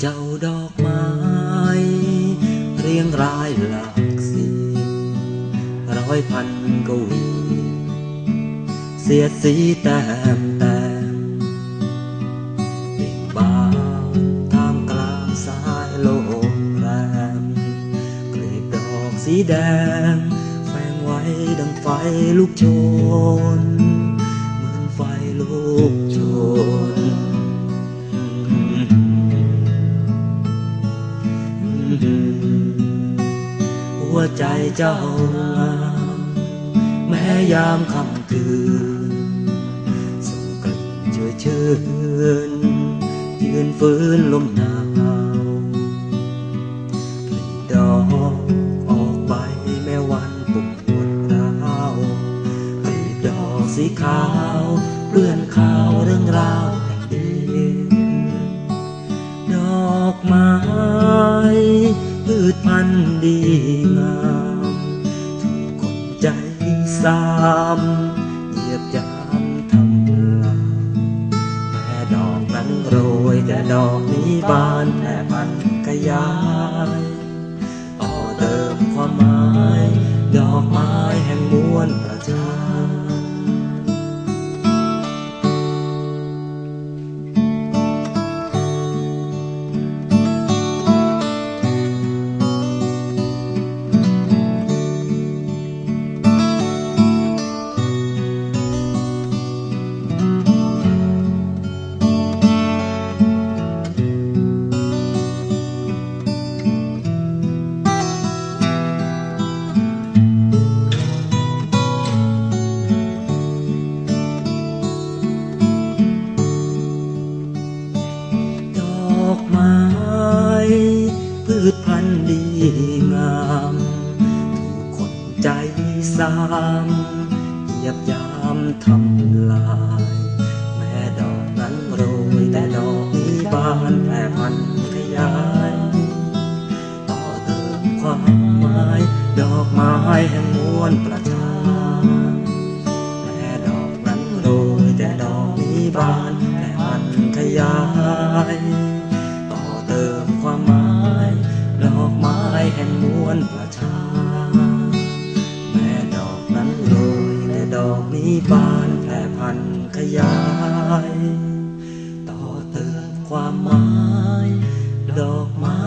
เจ้าดอกไม้ เรียงรายหลากสีร้อยพันกวี เสียดสีแต้มแต้มเบ่งบานท่ามกลางสายโลมแรมกลีบดอกสีแดง แฝงไว้ดังไฟลุกโชน วใจเจ้างามแม้ยามค่ำคืนส่งกลิ่นช่วยชื่นยืนฟื้นลมหนาวกลีบดอกออกใบแม้วันปวดร้าวกลีบดอกสีขาว ชพันธุ์ดีงามถูกคนใจซ้ำเหยียบยามทำลายแม้ดอกนั้นโรยแต่ดอกนี้บานแผ่พันธุ์ขยายต่อเติมความหมาย ดอกไม้แห่งมวลประชา ไม้ พืชพันธุ์ดีงาม ถูกคนใจสามเหยียบยามทำลาย แม้ดอกนั้นโรยแต่ดอกนี้บานแผ่พันธุ์ขยาย ต่อเติมความหมาย ดอกไม้แห่งมวลประชาแม้ดอกนั้นโรยแต่ดอกนี้บานแผ่พันธุ์ขยาย แห่งมวลประชา แม่ดอกนั้นโรยแต่ดอกนี้บานแผ่พันขยาย ต่อเติมความหมาย ดอกไม้